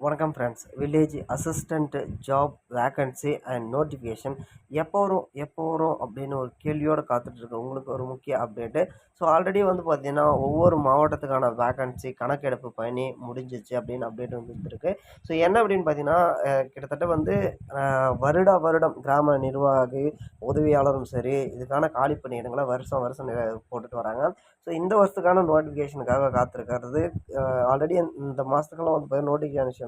வணக்கம் friends village assistant job vacancy and notification எப்போ வரும்? எப்போ வரும்? அப்படின்னு ஒரு கேள்வியோடு காத்துட்ருக்கு உங்களுக்கு ஒரு முக்கிய அப்டேட்டு ஸோ ஆல்ரெடி வந்து பார்த்திங்கன்னா ஒவ்வொரு மாவட்டத்துக்கான வேக்கன்சி கணக்கெடுப்பு பணி முடிஞ்சிச்சு அப்படின்னு அப்டேட் வந்துருக்கு ஸோ என்ன அப்படின்னு பார்த்தீங்கன்னா கிட்டத்தட்ட வந்து வருட வருடம் கிராம நிர்வாகி உதவியாளரும் சரி இதுக்கான காலி பணியிடங்களை வருஷம் வருஷம் போட்டுட்டு வராங்க. ஸோ இந்த வருஷத்துக்கான நோட்டிஃபிகேஷனுக்காக காத்திருக்கிறது. ஆல்ரெடி இந்த மாதத்துக்கெல்லாம் வந்து பார்த்தீங்கன்னா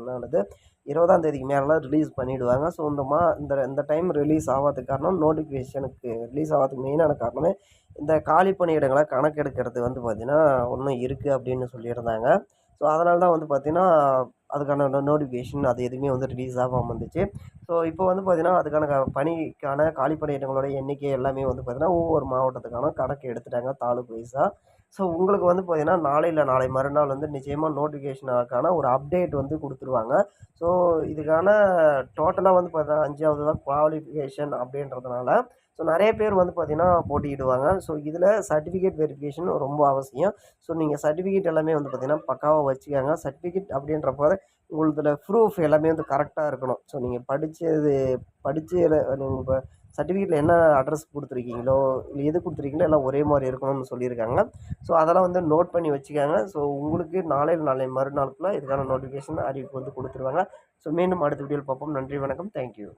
ஆனது இருபதாம் தேதிக்கு மேலே ரிலீஸ் பண்ணிவிடுவாங்க ஸோ இந்த மா இந்த இந்த டைம் ரிலீஸ் ஆகாததுக்கு காரணம் நோட்டிஃபிகேஷனுக்கு ரிலீஸ் ஆகாததுக்கு மெயினான காரணமே இந்த காலி பணியிடங்களை கணக்கெடுக்கிறது வந்து பார்த்திங்கன்னா ஒன்றும் இருக்குது அப்படின்னு சொல்லியிருந்தாங்க. ஸோ அதனால தான் வந்து பார்த்திங்கன்னா அதுக்கான நோட்டிஃபிகேஷன் அது எதுவுமே வந்து ரிலீஸ் ஆகாமல் வந்துச்சு ஸோ இப்போ வந்து பார்த்திங்கன்னா அதுக்கான பணிக்கான காலி பணியிடங்களோட எண்ணிக்கை எல்லாமே வந்து பார்த்திங்கன்னா ஒவ்வொரு மாவட்டத்துக்கான கணக்கு எடுத்துட்டாங்க தாலுக்கு வைஸாக ஸோ உங்களுக்கு வந்து பார்த்திங்கன்னா நாளை இல்லை நாளை மறுநாள் வந்து நிச்சயமாக நோட்டிஃபிகேஷனுக்கான ஒரு அப்டேட் வந்து கொடுத்துருவாங்க. ஸோ இதுக்கான டோட்டலாக வந்து பார்த்தீங்கன்னா அஞ்சாவது தான் குவாலிஃபிகேஷன் அப்படின்றதுனால ஸோ நிறைய பேர் வந்து பார்த்திங்கன்னா போட்டியிடுவாங்க. ஸோ இதில் சர்டிஃபிகேட் வெரிஃபிகேஷன் ரொம்ப அவசியம். ஸோ நீங்கள் சர்டிஃபிகேட் எல்லாமே வந்து பார்த்திங்கன்னா பக்காவாக வச்சுக்கோங்க. சர்டிஃபிகேட் அப்படின்றப்போ உங்களுதில் ப்ரூஃப் எல்லாமே வந்து கரெக்டாக இருக்கணும். ஸோ நீங்கள் படித்தது படித்து நீங்கள் இப்போ சர்டிஃபிகேட்டில் என்ன அட்ரஸ் கொடுத்துருக்கீங்களோ இல்லை எது கொடுத்துருக்கீங்களோ எல்லாம் ஒரே மாதிரி இருக்கணும்னு சொல்லியிருக்காங்க. ஸோ அதெல்லாம் வந்து நோட் பண்ணி வச்சுக்காங்க. ஸோ உங்களுக்கு நாளை நாளை மறுநாளுக்குள்ளே இதுக்கான நோட்டிஃபிகேஷன் அறிவிப்பு வந்து கொடுத்துருவாங்க. ஸோ மீண்டும் அடுத்த வீடியோவில் பார்ப்போம். நன்றி வணக்கம். தேங்க்யூ